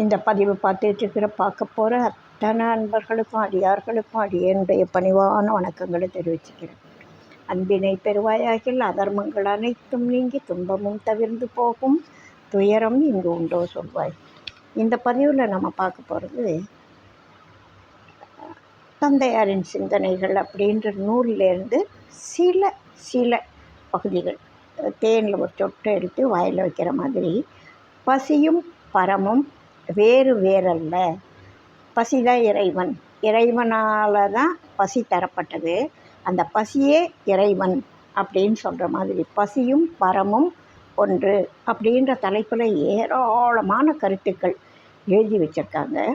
இந்த பதிவு பார்த்துட்டு பார்க்க போகிற அத்தனை அன்பர்களுக்கும் அடியார்களுக்கும் அடியனுடைய பணிவான வணக்கங்களை தெரிவிச்சுக்கிறேன். அன்பினை பெறுவாயாகில் அதர்மங்கள் அனைத்தும் நீங்கி துன்பமும் தவிர்ந்து போகும் துயரம் இங்கு உண்டோ சொல்வாய். இந்த பதிவில் நம்ம பார்க்க போகிறது தந்தையாரின் சிந்தனைகள் அப்படின்ற நூலிலேருந்து சில சில பகுதிகள். தேனில் ஒரு சொட்டை எடுத்து வாயில் வைக்கிற மாதிரி பசியும் பரமும் வேறு வேறல்ல. பசி தான் இறைவன். இறைவனால் தான் பசி தரப்பட்டது. அந்த பசியே இறைவன் அப்படின்னு சொல்கிற மாதிரி பசியும் பரமும் ஒன்று அப்படின்ற தலைப்பில் ஏராளமான கருத்துக்கள் எழுதி வச்சுருக்காங்க.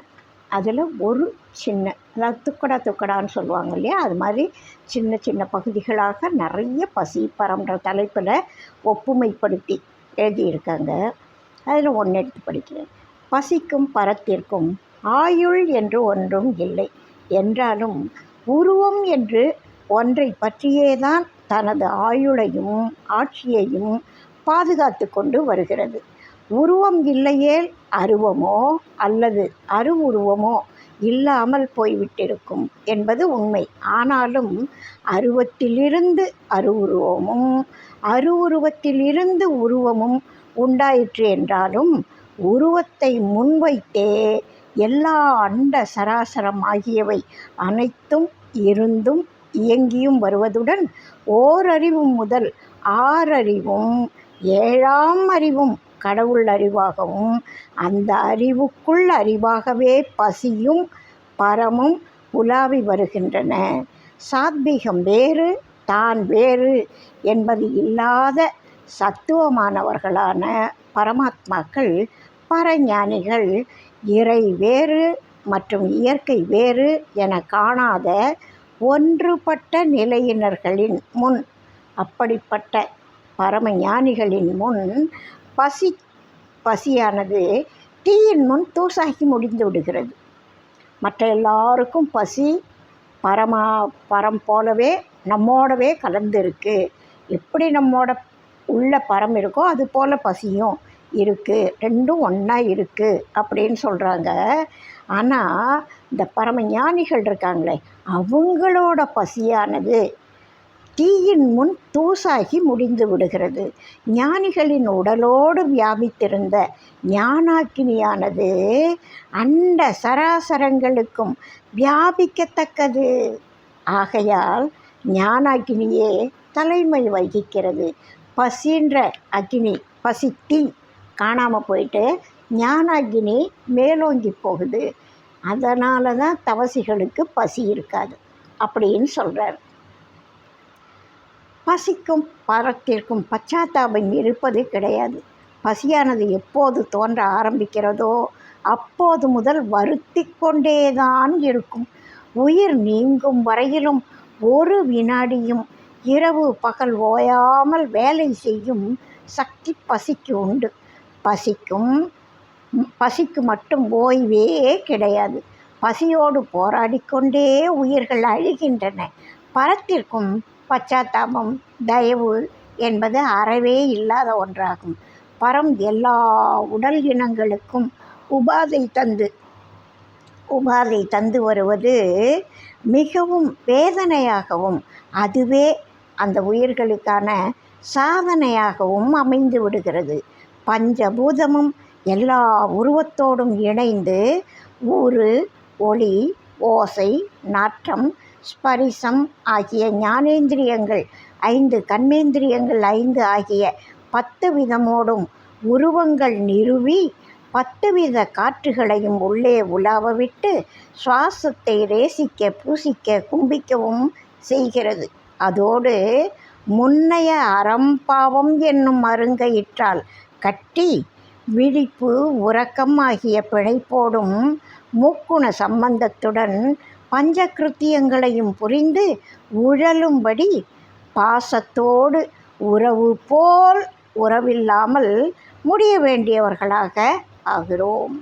அதில் ஒரு சின்ன அதாவது துக்கடா துக்கடான்னு சொல்லுவாங்க இல்லையா? அது மாதிரி சின்ன சின்ன பகுதிகளாக நிறைய பசி பரம்ன்ற தலைப்பில் ஒப்புமைப்படுத்தி எழுதியிருக்காங்க. அதில் ஒன்று எடுத்து படிக்கிறேன். பசிக்கும் பரத்திற்கும் ஆயுள் என்று ஒன்றும் இல்லை. என்றாலும் உருவம் என்று ஒன்றை பற்றியே தான் தனது ஆயுளையும் ஆட்சியையும் பாதுகாத்து கொண்டு வருகிறது. உருவம் இல்லையேல் அருவமோ அல்லது அருவுருவமோ இல்லாமல் போய்விட்டிருக்கும் என்பது உண்மை. ஆனாலும் அருவத்திலிருந்து அருவுருவமும் அருவுருவத்திலிருந்து உருவமும் உண்டாயிற்று என்றாலும் உருவத்தை முன்வைத்தே எல்லா அண்ட சராசரம் ஆகியவை அனைத்தும் இருந்தும் இயங்கியும் வருவதுடன் ஓரறிவும் முதல் ஆறறிவும் ஏழாம் அறிவும் கடவுள் அறிவாகவும் அந்த அறிவுக்குள் அறிவாகவே பசியும் பரமும் உலாவி வருகின்றன. சாத்வீகம் வேறு தான் வேறு என்பது இல்லாத சத்துவமானவர்களான பரமாத்மாக்கள் பரஞானிகள் இறை வேறு மற்றும் இயற்கை வேறு என காணாத ஒன்றுபட்ட நிலையினர்களின் முன் அப்படிப்பட்ட பரம ஞானிகளின் முன் பசி பசியானது தீயின் முன் தூசாகி முடிந்து விடுகிறது. மற்ற எல்லாருக்கும் பசி பரமா பரம் போலவே நம்மோடவே கலந்து இருக்குது எப்படி நம்மோட உள்ள பரம் இருக்கோ அது போல் பசியும் இருக்குது ரெண்டும் ஒன்றா இருக்குது அப்படின்னு சொல்கிறாங்க ஆனால் இந்த பரமஞானிகள் இருக்காங்களே அவங்களோட பசியானது தீயின் முன் தூசாகி முடிந்து விடுகிறது. ஞானிகளின் உடலோடு வியாபித்திருந்த ஞானாக்கினியானது அண்ட சராசரங்களுக்கும் வியாபிக்கத்தக்கது. ஆகையால் ஞானாக்கினியே தலைமை வகிக்கிறது. பசின்ற அக்னி பசி தீ காணாமல் போயிட்டு ஞானாகினி மேலோங்கி போகுது. அதனால தான் தவசிகளுக்கு பசி இருக்காது அப்படின்னு சொல்கிறார் பசிக்கும் பரத்திற்கும் பச்சாத்தாபம் இருப்பது கிடையாது. பசியானது எப்போது தோன்ற ஆரம்பிக்கிறதோ அப்போது முதல் வருத்தி கொண்டேதான் இருக்கும். உயிர் நீங்கும் வரையிலும் ஒரு வினாடியும் இரவு பகல் ஓயாமல் வேலை செய்யும் சக்தி பசிக்கு உண்டு. பசிக்கும். பசிக்கு மட்டும் ஓய்வே கிடையாது. பசியோடு போராடிக்கொண்டே உயிர்கள் அழிகின்றன. பரத்திற்கும் பச்சாத்தாபம் தயவு என்பது அறவே இல்லாத ஒன்றாகும். பரம் எல்லா உடல் இனங்களுக்கும் உபாதை தந்து உபாதை தந்து வருவது மிகவும் வேதனையாகவும் அதுவே அந்த உயிர்களுக்கான சாதனையாகவும் அமைந்து விடுகிறது. பஞ்சபூதமும் எல்லா உருவத்தோடும் இணைந்து ஊறு ஒளி ஓசை நாற்றம் ஸ்பரிசம் ஆகிய ஞானேந்திரியங்கள் ஐந்து கண்மேந்திரியங்கள் ஐந்து ஆகிய பத்து விதமோடும் உருவங்கள் நிறுவி பத்து வித காற்றுகளையும் உள்ளே உலாவவிட்டு சுவாசத்தை ரேசிக்க பூசிக்க கும்பிக்கவும் செய்கிறது. அதோடு முன்னைய அறம்பாவம் என்னும் அருங்கையிற்றால் கட்டி விழிப்பு உறக்கம் ஆகிய பிழைப்போடும் மூக்குண சம்பந்தத்துடன் பஞ்சகிருத்தியங்களையும் புரிந்து உழலும்படி பாசத்தோடு உறவு போல் உறவில்லாமல் முடிய வேண்டியவர்களாக ஆகிறோம்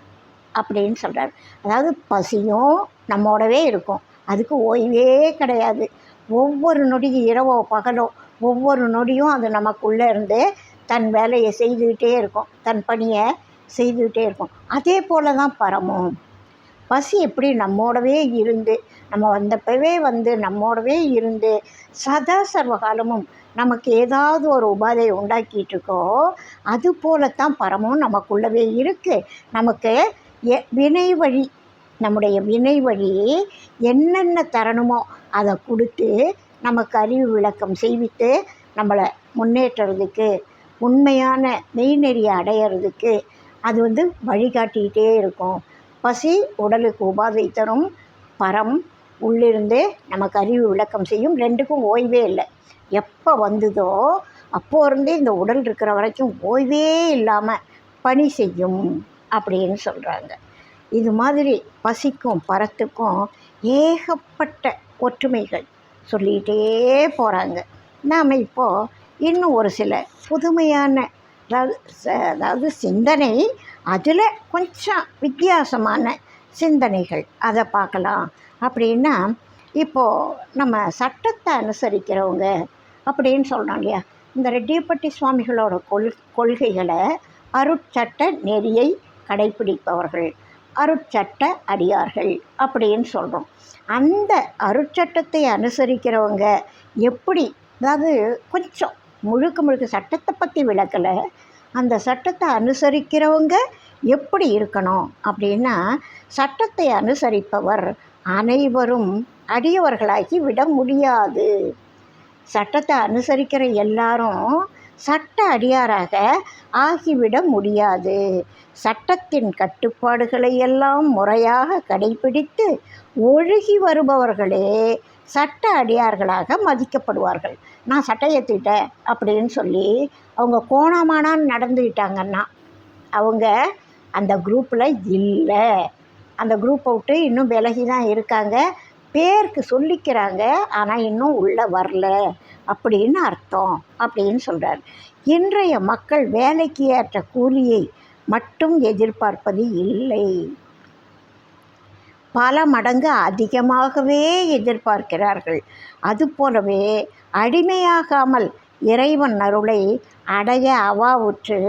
அப்படின்னு சொல்கிறார் அதாவது பசியும் நம்மோடவே இருக்கும். அதுக்கு ஓய்வே கிடையாது. ஒவ்வொரு நொடியும் இரவோ பகலோ ஒவ்வொரு நொடியும் அது நமக்குள்ளே இருந்து தன் வேலையை செய்துக்கிட்டே இருக்கும். தன் பணியை செய்துக்கிட்டே இருக்கும். அதே போல தான் பரமும். பசி எப்படி நம்மோடவே இருந்து நம்ம வந்தப்பவே வந்து நம்மோடவே இருந்து சதா சர்வகாலமும் நமக்கு ஏதாவது ஒரு உபாதையை உண்டாக்கிட்டு இருக்கோ அது போலத்தான் பரமும் நமக்குள்ளவே இருக்குது நமக்கு எ வினை வழி நம்முடைய வினை வழி என்னென்ன தரணுமோ அதை கொடுத்து நமக்கு அறிவு விளக்கம் செய்வித்து நம்மளை முன்னேற்றுறதுக்கு உண்மையான மெய்நெறியை அடையிறதுக்கு அது வந்து வழிகாட்டிக்கிட்டே இருக்கும். பசி உடலுக்கு உபாதை தரும். பரம் உள்ளிருந்தே நமக்கு அறிவு விளக்கம் செய்யும். ரெண்டுக்கும் ஓய்வே இல்லை. எப்போ வந்ததோ அப்போ இருந்தே இந்த உடல் இருக்கிற வரைக்கும் ஓய்வே இல்லாமல் பணி செய்யும் அப்படின்னு சொல்கிறாங்க இது மாதிரி பசிக்கும் பரத்துக்கும் ஏகப்பட்ட ஒற்றுமைகள் சொல்லிகிட்டே போகிறாங்க நாம் இப்போது இன்னும் ஒரு சில புதுமையான அதாவது ச- அதாவது சிந்தனை அதில் கொஞ்சம் வித்தியாசமான சிந்தனைகள். அதை பார்க்கலாம். அப்படின்னா இப்போது நம்ம சட்டத்தை அனுசரிக்கிறவங்க அப்படின்னு சொல்கிறோம் இல்லையா? இந்த ரெட்டியப்பட்டி சுவாமிகளோட கொள் கொள்கைகளை அருட்சட்ட நெறியை கடைப்பிடிப்பவர்கள் அருட்சட்ட அடியார்கள் அப்படின்னு சொல்கிறோம் அந்த அருட்சட்டத்தை அனுசரிக்கிறவங்க எப்படி? அதாவது கொஞ்சம் முழுக்க முழுக்க சட்டத்தை பற்றி விளக்கலை. அந்த சட்டத்தை அனுசரிக்கிறவங்க எப்படி இருக்கணும் அப்படின்னா சட்டத்தை அனுசரிப்பவர் அனைவரும் அடியவர்களாகி விட முடியாது. சட்டத்தை அனுசரிக்கிற எல்லாரும் சட்ட அடியாராக ஆகிவிட முடியாது. சட்டத்தின் கட்டுப்பாடுகளை எல்லாம் முறையாக கடைபிடித்து ஒழுகி வருபவர்களே சட்ட அடியார்களாக மதிக்கப்படுவார்கள். நான் சட்டையேற்றிட்டேன் அப்படின்னு சொல்லி அவங்க கோணமானான்னு நடந்துக்கிட்டாங்கன்னா அவங்க அந்த குரூப்பில் இல்லை. அந்த குரூப்பை விட்டு இன்னும் விலகி தான் இருக்காங்க. பேருக்கு சொல்லிக்கிறாங்க ஆனால் இன்னும் உள்ளே வரல அப்படின்னு அர்த்தம் அப்படின்னு சொல்கிறார் இன்றைய மக்கள் வேலைக்கு ஏற்ற கூலியை மட்டும் எதிர்பார்ப்பது இல்லை. பல மடங்கு அதிகமாகவே எதிர்பார்க்கிறார்கள். அதுபோலவே அடிமையாகாமல் இறைவன் அருளை அடைய அவாவுற்று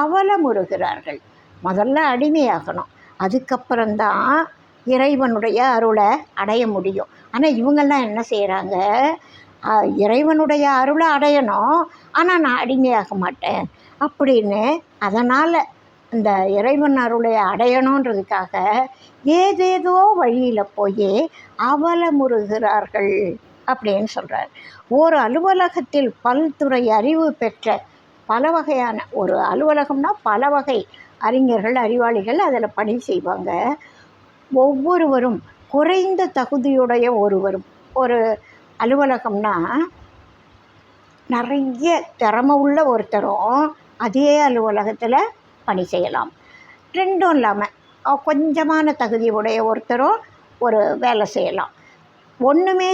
அவலமுறுகிறார்கள். முதல்ல அடிமையாகணும். அதுக்கப்புறம்தான் இறைவனுடைய அருளை அடைய முடியும். ஆனால் இவங்கெல்லாம் என்ன செய்கிறாங்க இறைவனுடைய அருளை அடையணும். ஆனால் நான் அடிமையாக மாட்டேன் அப்படின்னு அதனால் இந்த இறைவன் அருளை அடையணுன்றதுக்காக ஏதேதோ வழியில் போய் அவலமுறுகிறார்கள் அப்படின்னு சொல்கிறார் ஒரு அலுவலகத்தில் பல்துறை அறிவு பெற்ற பல வகையான ஒரு அலுவலகம்னா பல வகை அறிஞர்கள் அறிவாளிகள் அதில் பணி செய்வாங்க. ஒவ்வொருவரும் குறைந்த தகுதியுடைய ஒருவரும் ஒரு அலுவலகம்னா நிறைய திறமை உள்ள ஒருத்தரும் அதே அலுவலகத்தில் பணி செய்யலாம். ரெண்டும் இல்லாமல் கொஞ்சமான தகுதி உடைய ஒருத்தரும் ஒரு வேலை செய்யலாம். ஒன்றுமே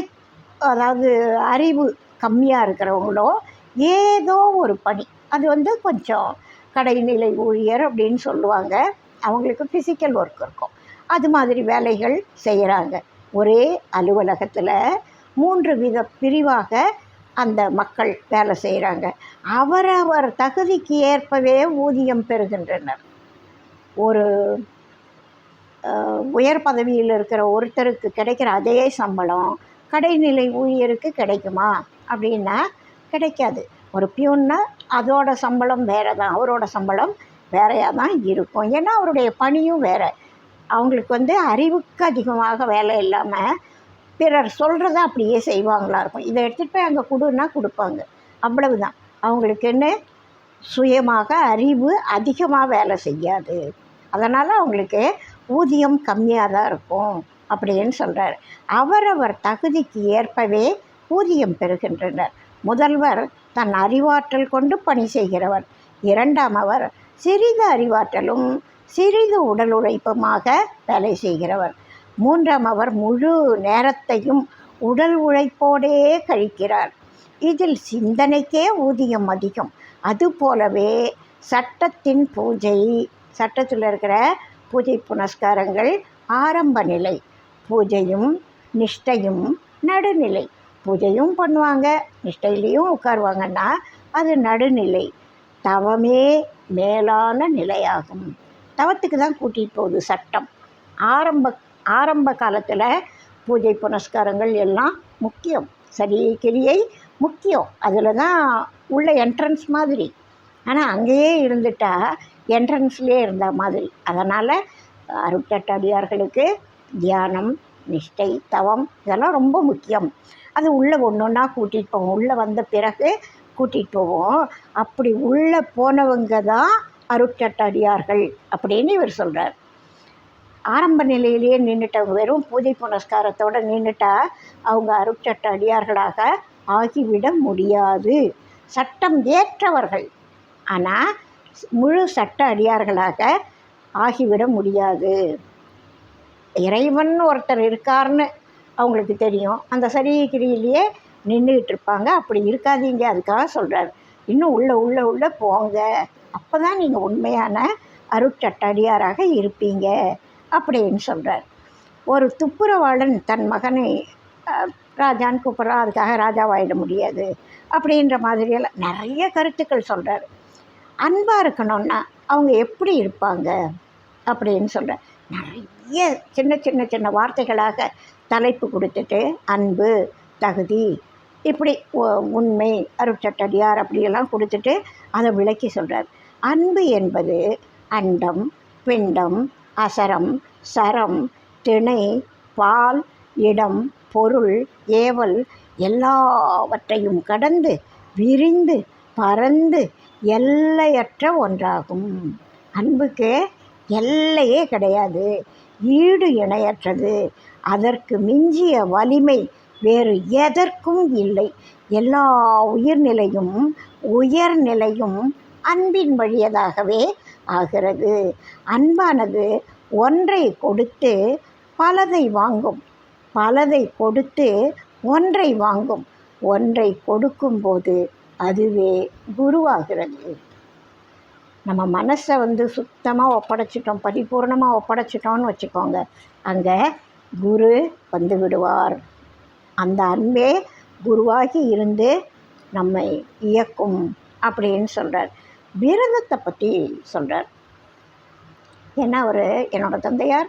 அதாவது அறிவு கம்மியாக இருக்கிறவங்களோ ஏதோ ஒரு பணி. அது வந்து கொஞ்சம் கடைநிலை ஊழியர் அப்படின்னு சொல்லுவாங்க. அவங்களுக்கு ஃபிசிக்கல் ஒர்க் இருக்கும். அது மாதிரி வேலைகள் செய்கிறாங்க ஒரே அலுவலகத்தில் மூன்று வித பிரிவாக அந்த மக்கள் வேலை செய்கிறாங்க அவரவர் தகுதிக்கு ஏற்பவே ஊதியம் பெறுகின்றனர். ஒரு உயர் பதவியில் இருக்கிற ஒருத்தருக்கு கிடைக்கிற அதே சம்பளம் கடைநிலை ஊழியருக்கு கிடைக்குமா? அப்படின்னா கிடைக்காது. ஒரு பியூன்னா அதோட சம்பளம் வேறு தான் அவரோட சம்பளம் வேறையாக தான் இருக்கும். ஏன்னா அவருடைய பணியும் வேறு. அவங்களுக்கு வந்து அறிவுக்கு அதிகமாக வேலை இல்லாமல் பிறர் சொல்கிறத அப்படியே செய்வாங்களா இருக்கும். இதை எடுத்துகிட்டு போய் அங்கே கொடுன்னா கொடுப்பாங்க. அவ்வளவுதான். அவங்களுக்கு என்ன? சுயமாக அறிவு அதிகமாக வேலை செய்யாது. அதனால் அவங்களுக்கு ஊதியம் கம்மியாக தான் இருக்கும் அப்படின்னு சொல்கிறார் அவரவர் தகுதிக்கு ஏற்பவே ஊதியம் பெறுகின்றனர். முதல்வர் தன் அறிவாற்றல் கொண்டு பணி செய்கிறவர். இரண்டாம் அவர் சிறிது அறிவாற்றலும் சிறிது உடல் உழைப்புமாக வேலை செய்கிறவர். மூன்றாம் அவர் முழு நேரத்தையும் உடல் உழைப்போடே கழிக்கிறார். இதில் சிந்தனைக்கே ஊதியம் அதிகம். அதுபோலவே சட்டத்தின் பூஜை சட்டத்தில் இருக்கிற பூஜை புனஸ்காரங்கள் ஆரம்ப நிலை. பூஜையும் நிஷ்டையும் நடுநிலை. பூஜையும் பண்ணுவாங்க நிஷ்டையிலையும் உட்காருவாங்கன்னா அது நடுநிலை. தவமே மேலான நிலையாகும். தவத்துக்கு தான் கூட்டிகிட்டு போகுது சட்டம். ஆரம்ப ஆரம்ப காலத்தில் பூஜை புனஸ்காரங்கள் எல்லாம் முக்கியம். சரி கிரியை முக்கியம். அதில் தான் உள்ள என்ட்ரன்ஸ் மாதிரி. ஆனால் அங்கேயே இருந்துட்டா என்ட்ரன்ஸ்லேயே இருந்த மாதிரி. அதனால் அருட்சட்டடியார்களுக்கு தியானம் நிஷ்டை தவம் இதெல்லாம் ரொம்ப முக்கியம். அது உள்ளே ஒன்று ஒன்றா கூட்டிகிட்டு போவோம். உள்ளே வந்த பிறகு கூட்டிகிட்டு போவோம். அப்படி உள்ளே போனவங்க தான் அருட்சட்டடியார்கள் அப்படின்னு இவர் சொல்கிறார் ஆரம்ப நிலையிலேயே நின்றுட்டவங்க வெறும் பூஜை புனஸ்காரத்தோடு நின்றுட்டா அவங்க அருட்சட்ட அடியார்களாக ஆகிவிட முடியாது. சட்டம் ஏற்றவர்கள். ஆனால் முழு சட்ட அடியார்களாக ஆகிவிட முடியாது. இறைவன் ஒருத்தர் இருக்காருன்னு அவங்களுக்கு தெரியும். அந்த சரியகிரியிலேயே நின்றுக்கிட்டு இருப்பாங்க. அப்படி இருக்காதீங்க. அதுக்காக சொல்கிறார் இன்னும் உள்ளே உள்ளே உள்ளே போங்க. அப்போ தான் நீங்கள் உண்மையான அருட்சட்டடியாராக இருப்பீங்க. அப்படின்னு சொல்கிறார் ஒரு துப்புரவாளன் தன் மகனை ராஜான்னு கூப்பிட்றான் அதுக்காக ராஜாவாயிட முடியாது அப்படின்ற மாதிரியெல்லாம் நிறைய கருத்துக்கள் சொல்கிறார் அன்பாக இருக்கணும்னா அவங்க எப்படி இருப்பாங்க? அப்படின்னு சொல்கிறார் நிறைய சின்ன சின்ன சின்ன வார்த்தைகளாக தலைப்பு கொடுத்துட்டு அன்பு தகுதி இப்படி உண்மை அருட்சட்டடியார் அப்படியெல்லாம் கொடுத்துட்டு அதை விளக்கி சொல்கிறார் அன்பு என்பது அண்டம் பிண்டம் அசரம் சரம் திணை பால் இடம் பொருள் ஏவல் எல்லாவற்றையும் கடந்து விரிந்து பறந்து எல்லையற்ற ஒன்றாகும். அன்புக்கு எல்லையே கிடையாது ஈடு இணையற்றது. அதற்கு மிஞ்சிய வலிமை வேறு எதற்கும் இல்லை. எல்லா உயிர்நிலையும் உயர்நிலையும் அன்பின் வழியதாகவே ஆகிறது. அன்பானது ஒன்றை கொடுத்து பலதை வாங்கும். பலதை கொடுத்து ஒன்றை வாங்கும். ஒன்றை கொடுக்கும்போது அதுவே குருவாகிறது. நம்ம மனசை வந்து சுத்தமாக ஒப்படைச்சிட்டோம் பரிபூர்ணமாக ஒப்படைச்சிட்டோம்னு வச்சுக்கோங்க. அங்கே குரு வந்து விடுவார். அந்த அன்பே குருவாகி இருந்து நம்மை இயக்கும் அப்படின்னு சொல்கிறார் விரதத்தை பற்றி சொல்கிறார் ஏன்னா அவர் என்னோட தந்தையார்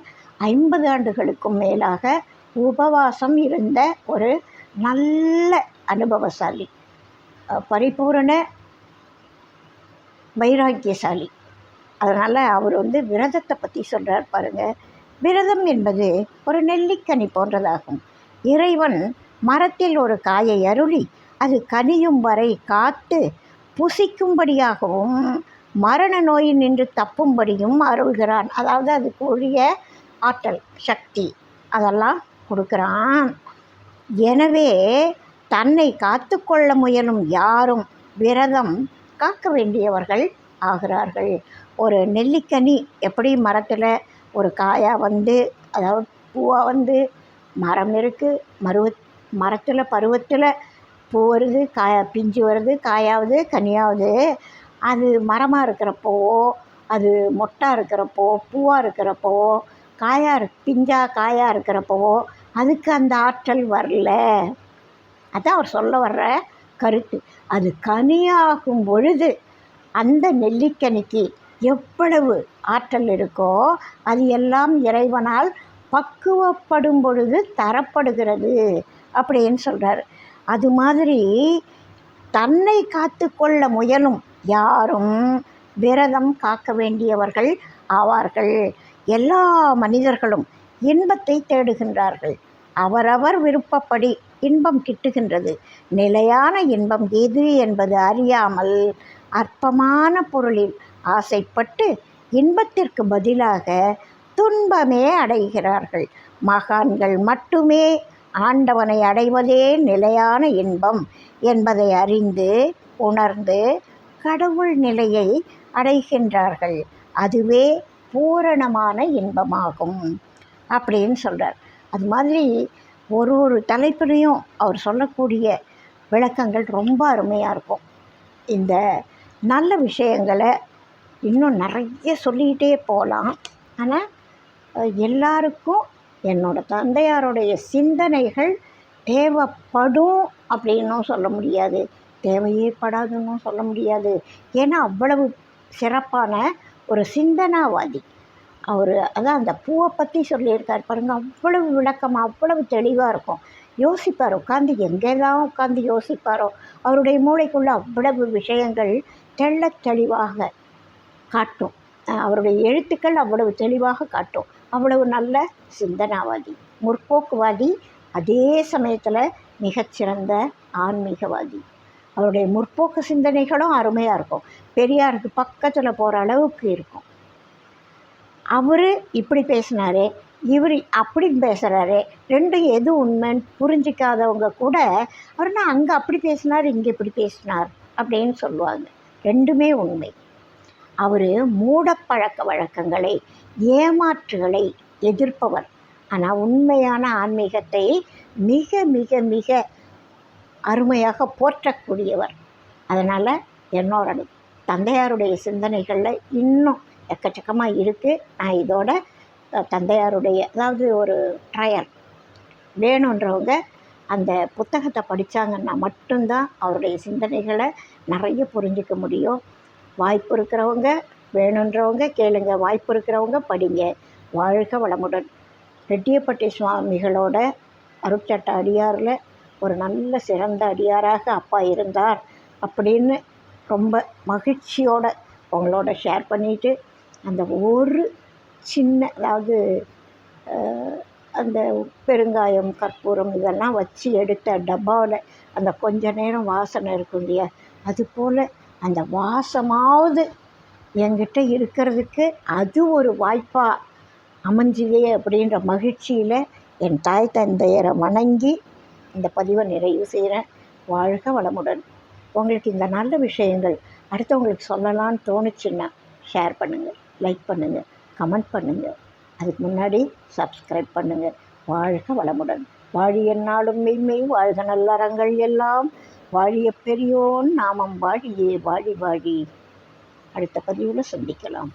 ஐம்பது ஆண்டுகளுக்கும் மேலாக உபவாசம் இருந்த ஒரு நல்ல அனுபவசாலி பரிபூரண வைராக்கியசாலி. அதனால் அவர் வந்து விரதத்தை பற்றி சொல்கிறார் பாருங்கள் விரதம் என்பது ஒரு நெல்லிக்கனி போன்றதாகும். இறைவன் மரத்தில் ஒரு காயை அருளி அது கனியும் வரை காத்து புசிக்கும்படியாகவும் மரண நோயில் நின்று தப்பும்படியும் அருள்கிறான். அதாவது அதுக்கு உரிய ஆற்றல் சக்தி அதெல்லாம் கொடுக்குறான். எனவே தன்னை காத்துக்கொள்ள முயலும் யாரும் விரதம் காக்க வேண்டியவர்கள் ஆகிறார்கள். ஒரு நெல்லிக்கனி எப்படி மரத்தில் ஒரு காயாக வந்து அதாவது பூவாக வந்து மரம் இருக்குது மருவ மரத்தில் பருவத்தில் பூ வருது காய் பிஞ்சு வருது காயாவது கனியாவது. அது மரமாக இருக்கிறப்போவோ அது மொட்டாக இருக்கிறப்போ பூவாக இருக்கிறப்போ காயாக இரு பிஞ்சா காயாக இருக்கிறப்போவோ அதுக்கு அந்த ஆற்றல் வரல. அதான் அவர் சொல்ல வர்ற கருத்து. அது கனியாகும் பொழுது அந்த நெல்லிக்கனிக்கு எவ்வளவு ஆற்றல் இருக்கோ அது எல்லாம் இறைவனால் பக்குவப்படும் பொழுது தரப்படுகிறது அப்படின்னு சொல்கிறார் அது மாதிரி தன்னை காத்துக்கொள்ள முயலும் யாரும் விரதம் காக்க வேண்டியவர்கள் ஆவார்கள். எல்லா மனிதர்களும் இன்பத்தை தேடுகின்றார்கள். அவரவர் விருப்பப்படி இன்பம் கிட்டுகின்றது. நிலையான இன்பம் எது என்பது அறியாமல் அற்பமான பொருளில் ஆசைப்பட்டு இன்பத்திற்கு பதிலாக துன்பமே அடைகிறார்கள். மகான்கள் மட்டுமே ஆண்டவனை அடைவதே நிலையான இன்பம் என்பதை அறிந்து உணர்ந்து கடவுள் நிலையை அடைகின்றார்கள். அதுவே பூரணமான இன்பமாகும் அப்படின்னு சொல்கிறார் அது மாதிரி ஒரு ஒரு தலைப்பிலையும் அவர் சொல்லக்கூடிய விளக்கங்கள் ரொம்ப அருமையாக இருக்கும். இந்த நல்ல விஷயங்களை இன்னும் நிறைய சொல்லிக்கிட்டே போகலாம். ஆனால் எல்லாருக்கும் என்னோட தந்தையாருடைய சிந்தனைகள் தேவைப்படும் அப்படின்னும் சொல்ல முடியாது. தேவையே படாதுன்னும் சொல்ல முடியாது. ஏன்னா அவ்வளவு சிறப்பான ஒரு சிந்தனாவாதி. அவர் அதான் அந்த பூவை பற்றி சொல்லியிருக்கார் பாருங்கள் அவ்வளவு விளக்கமாக அவ்வளவு தெளிவாக இருக்கும். யோசிப்பார் உட்காந்து எங்கெல்லாம் உட்காந்து யோசிப்பாரோ அவருடைய மூளைக்குள்ள அவ்வளவு விஷயங்கள் தெள்ள தெளிவாக காட்டும். அவருடைய எழுத்துக்கள் அவ்வளவு தெளிவாக காட்டும். அவ்வளவு நல்ல சிந்தனாவாதி முற்போக்குவாதி அதே சமயத்தில் மிகச்சிறந்த ஆன்மீகவாதி. அவருடைய முற்போக்கு சிந்தனைகளும் அருமையாக இருக்கும். பெரியாருக்கு பக்கத்தில் போகிற அளவுக்கு இருக்கும். அவர் இப்படி பேசினாரு இவர் அப்படி பேசுகிறாரு ரெண்டும் எது உண்மைன்னு புரிஞ்சிக்காதவங்க கூட அவர்னா அங்கே அப்படி பேசினார் இங்கே இப்படி பேசினார் அப்படின்னு சொல்லுவாங்க. ரெண்டுமே உண்மை. அவர் மூடப்பழக்க வழக்கங்களை ஏமாற்றுகளை எதிர்ப்பவர். ஆனால் உண்மையான ஆன்மீகத்தை மிக மிக மிக அருமையாக போற்றக்கூடியவர். அதனால் என்னோட தந்தையாருடைய சிந்தனைகளில் இன்னும் எக்கச்சக்கமாக இருக்குது நான் இதோட தந்தையாருடைய அதாவது ஒரு ட்ரையல் வேணுன்றவங்க அந்த புத்தகத்தை படித்தாங்கன்னா மட்டும்தான் அவருடைய சிந்தனைகளை நிறைய புரிஞ்சிக்க முடியும். வாய்ப்பு இருக்கிறவங்க வேணுன்றவங்க கேளுங்க வாய்ப்பு இருக்கிறவங்க படிங்க. வாழ்க வளமுடன். ரெட்டியப்பட்டி சுவாமிகளோட அருட்சட்ட அடியாரில் ஒரு நல்ல சிறந்த அடியாராக அப்பா இருந்தார் அப்படின்னு ரொம்ப மகிழ்ச்சியோட உங்களோட ஷேர் பண்ணிட்டு அந்த ஒரு சின்ன அதாவது அந்த பெருங்காயம் கற்பூரம் இதெல்லாம் வச்சு எடுத்த டப்பாவில் அந்த கொஞ்ச நேரம் வாசனை இருக்கும் இல்லையா? அது போல் அந்த வாசமாவது என்கிட்ட இருக்கிறதுக்கு அது ஒரு வாய்ப்பாக அமைஞ்சுதே அப்படின்ற மகிழ்ச்சியில் என் தாய் தந்தையரை வணங்கி இந்த பதிவை நிறைவு செய்கிறேன் வாழ்க வளமுடன். உங்களுக்கு இந்த நல்ல விஷயங்கள் அடுத்தவங்களுக்கு சொல்லலான்னு தோணுச்சுன்னா ஷேர் பண்ணுங்கள் லைக் பண்ணுங்கள் கமெண்ட் பண்ணுங்கள் அதுக்கு முன்னாடி சப்ஸ்கிரைப் பண்ணுங்கள் வாழ்க வளமுடன். வாழிய நாளும் மெய்மை வாழ்க நல்லறங்கள் எல்லாம். வாழிய பெரியோன் நாமம் வாழியே வாழி வாழி. அடுத்த பதிவில் சந்திக்கலாம்.